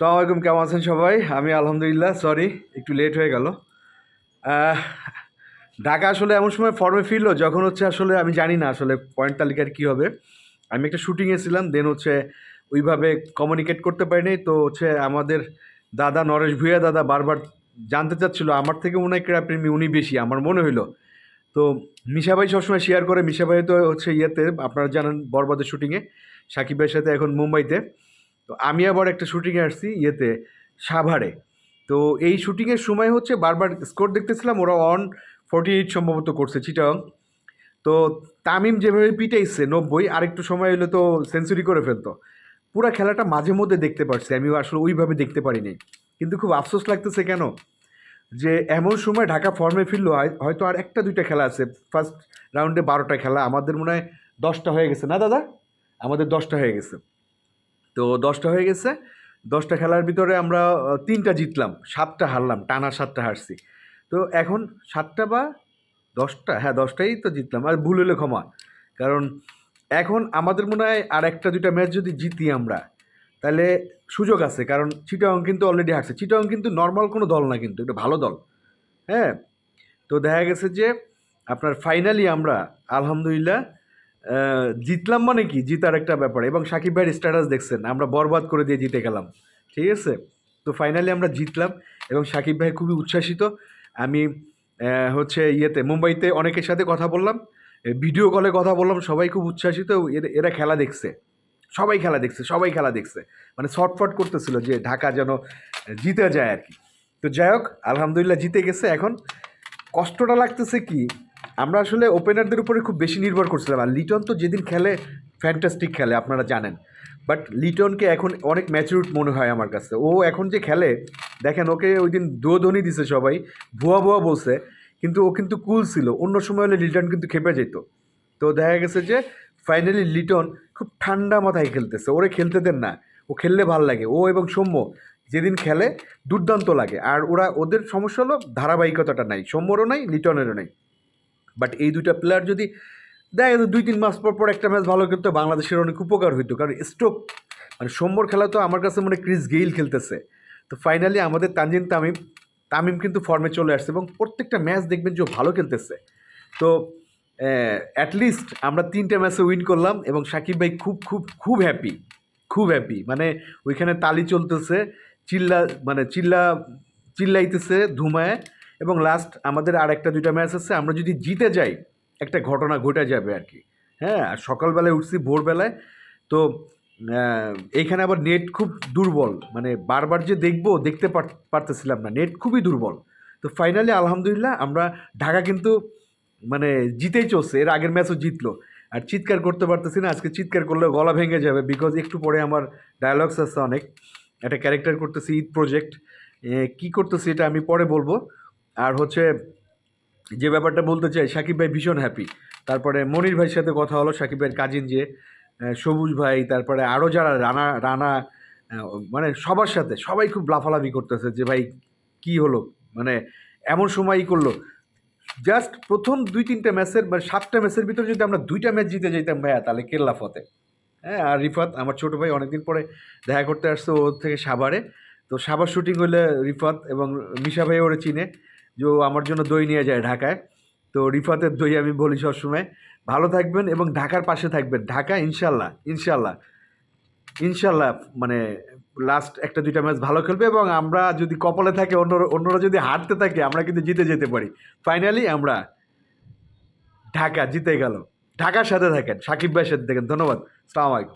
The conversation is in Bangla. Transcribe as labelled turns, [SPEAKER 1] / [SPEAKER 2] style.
[SPEAKER 1] সালাম আলাইকুম, কেমন আছেন সবাই? আমি আলহামদুলিল্লাহ সরি একটু লেট হয়ে গেল। ঢাকা আসলে এমন সময় ফর্মে ফিরলো, যখন হচ্ছে আসলে আমি জানি না আসলে পয়েন্ট তালিকার কী হবে। আমি একটা শুটিংয়ে ছিলাম দেন হচ্ছে ওইভাবে কমিউনিকেট করতে পারিনি। তো হচ্ছে আমাদের দাদা নরেশ ভূঁইয়া দাদা বারবার জানতে চাচ্ছিল, আমার থেকে মনে হয় ক্রীড়াপ্রেমী উনি বেশি, আমার মনে হইল। তো মিশা ভাই সবসময় শেয়ার করে, মিশা ভাই তো হচ্ছে ইয়েতে, আপনারা জানেন বরবাদের শুটিংয়ে সাকিব ভাইয়ের সাথে এখন মুম্বাইতে। তো আমি আবার একটা শুটিংয়ে আসছি ইয়েতে, সাভারে। তো এই শুটিংয়ের সময় হচ্ছে বারবার স্কোর দেখতেছিলাম, ওরা অন ফর্টি এইট সম্ভবত করছে চিটাং তো তামিম যেভাবে পিটাইছে, নব্বই, আরেকটু সময় হলে তো সেঞ্চুরি করে ফেলতো। পুরো খেলাটা মাঝে মধ্যে দেখতে পারছি আমি আসলে ওইভাবে দেখতে পারিনি কিন্তু খুব আফসোস লাগতেছে কেন? যে এমন সময় ঢাকা ফর্মে ফিরলো, হয়- হয়তো আর একটা, দুইটা খেলা আছে। ফার্স্ট রাউন্ডে বারোটা খেলা, আমাদের মনে হয় দশটা হয়ে গেছে। না, দাদা? আমাদের দশটা হয়ে গেছে। তো দশটা হয়ে গেছে। দশটা খেলার ভিতরে আমরা তিনটা জিতলাম, সাতটা হারলাম, টানা সাতটা হারছি। তো এখন সাতটা বা দশটা হ্যাঁ দশটাই তো জিতলাম, আর ভুল হলে ক্ষমা। কারণ এখন আমাদের মনে হয় আর একটা দুটা ম্যাচ যদি জিতি আমরা, তাহলে সুযোগ আছে। কারণ চিটাং কিন্তু অলরেডি হারছে। চিটাং কিন্তু নর্মাল কোনো দল না কিন্তু একটা ভালো দল। হ্যাঁ? তো দেখা গেছে যে আপনার ফাইনালি আমরা, আলহামদুলিল্লাহ জিতলাম মানে কি? জিতার একটা ব্যাপার। এবং সাকিব ভাইয়ের স্ট্যাটাস দেখছেন, আমরা বরবাদ করে দিয়ে জিতে গেলাম। ঠিক আছে? তো ফাইনালি আমরা জিতলাম এবং সাকিব ভাই খুবই উচ্ছ্বাসিত। আমি হচ্ছে ইয়েতে, মুম্বাইতে অনেকের সাথে কথা বললাম ভিডিও কলে কথা বললাম, সবাই খুব উচ্ছ্বাসিত, এরা- খেলা দেখছে। সবাই খেলা দেখছে, সবাই খেলা দেখছে। মানে শর্টফট করতেছিল যে ঢাকা যেন জিতে যায় আর কি। তো যাই হোক, আলহামদুলিল্লাহ জিতে গেছে। এখন কষ্টটা লাগতেছে কি? আমরা আসলে ওপেনারদের উপরে খুব বেশি নির্ভর করছিলাম। আর লিটন তো যেদিন খেলে ফ্যান্টাস্টিক খেলে, আপনারা জানেন। বাট লিটনকে এখন অনেক ম্যাচুরড মনে হয় আমার কাছে। ও এখন যে খেলে, দেখেন ওকে ওই দিন দোধনি দিছে সবাই। ভুয়া ভুয়া বলছে, কিন্তু ও কিন্তু কুল ছিল। অন্য সময় হলে লিটন কিন্তু খেপে যেত। তো দেখা গেছে যে ফাইনালি লিটন খুব ঠান্ডা মাথায় খেলতেছে। ওরে খেলতে দেন না। ও খেললে ভালো লাগে। ও এবং সৌম্য যেদিন খেলে, দুর্দান্ত লাগে। আর ওরা, ওদের সমস্যা হলো ধারাবাহিকতাটা নাই। সৌম্যরও নাই, লিটনেরও নাই। বাট এই দুইটা প্লেয়ার যদি দেখা দুই, তিন মাস পর পর একটা ম্যাচ ভালো খেলতো, বাংলাদেশের অনেক উপকার হইতো। কারণ স্ট্রোক মানে সৌম্যর খেলা তো আমার কাছে মনে ক্রিস গেইল খেলতেছে। তো ফাইনালি আমাদের তানজিন তামিম তামিম কিন্তু ফর্মে চলে আসছে এবং প্রত্যেকটা ম্যাচ দেখবেন যে ভালো খেলতেছে। তো অ্যাটলিস্ট আমরা তিনটে ম্যাচে উইন করলাম এবং সাকিব ভাই খুব খুব খুব হ্যাপি খুব হ্যাপি মানে ওইখানে তালি চলতেছে, চিল্লা মানে চিল্লা, চিল্লাইতেছে ধুমায়। এবং লাস্ট আমাদের আর একটা দুইটা ম্যাচ আছে, আমরা যদি জিতে যাই, একটা ঘটনা ঘটে যাবে আর কি। হ্যাঁ আর সকালবেলায় উঠছি ভোরবেলায়, তো এইখানে আবার নেট খুব দুর্বল মানে বারবার যে দেখব, দেখতে পারতেছিলাম না নেট খুবই দুর্বল। তো ফাইনালি আলহামদুলিল্লাহ, আমরা ঢাকা কিন্তু মানে জিতেই চলছে, এর আগের ম্যাচও জিতলো। আর চিৎকার করতে পারতেছি না, আজকে চিৎকার করলে গলা ভেঙে যাবে বিকজ একটু পরে আমার ডায়ালগস আছে অনেক। একটা ক্যারেক্টার করতেছি ঈদ প্রজেক্ট কী করতেছি এটা আমি পরে বলব। আর হচ্ছে যে ব্যাপারটা বলতে চাই, সাকিব ভাই ভীষণ হ্যাপি তারপরে মনির ভাইয়ের সাথে কথা হলো, সাকিব ভাইয়ের কাজিন যে সবুজ ভাই, তারপরে আরও যারা রানা রানা মানে সবার সাথে সবাই খুব লাফালাফি করতেছে যে ভাই কি হলো? মানে এমন সময়ই করল। জাস্ট প্রথম দুই, তিনটা ম্যাচের মানে সাতটা ম্যাচের ভিতরে যদি আমরা দুইটা ম্যাচ জিতে যেতাম ভাইয়া, তাহলে কেল্লা ফতে। হ্যাঁ আর রিফাত, আমার ছোটো ভাই অনেকদিন পরে দেখা করতে আসছে ওর থেকে সাভারে। তো সাভার শুটিং হলে রিফাত এবং মিশা ভাই ওরে চিনে। যে ও আমার জন্য দই নিয়ে যায় ঢাকায়। তো রিফাতের দই আমি বলি সবসময়। ভালো থাকবেন এবং ঢাকার পাশে থাকবেন। ঢাকা ইনশাল্লাহ ইনশাল্লাহ ইনশাল্লাহ মানে লাস্ট একটা দুইটা ম্যাচ ভালো খেলবে এবং আমরা যদি কপালে থাকে অন্য অন্যরা যদি হারতে থাকে, আমরা কিন্তু জিতে যেতে পারি। ফাইনালি আমরা ঢাকা জিতে গেল। ঢাকার সাথে থাকেন। সাকিব ভাইয়ের সাথে থাকেন। ধন্যবাদ। সালাম আলাইকুম।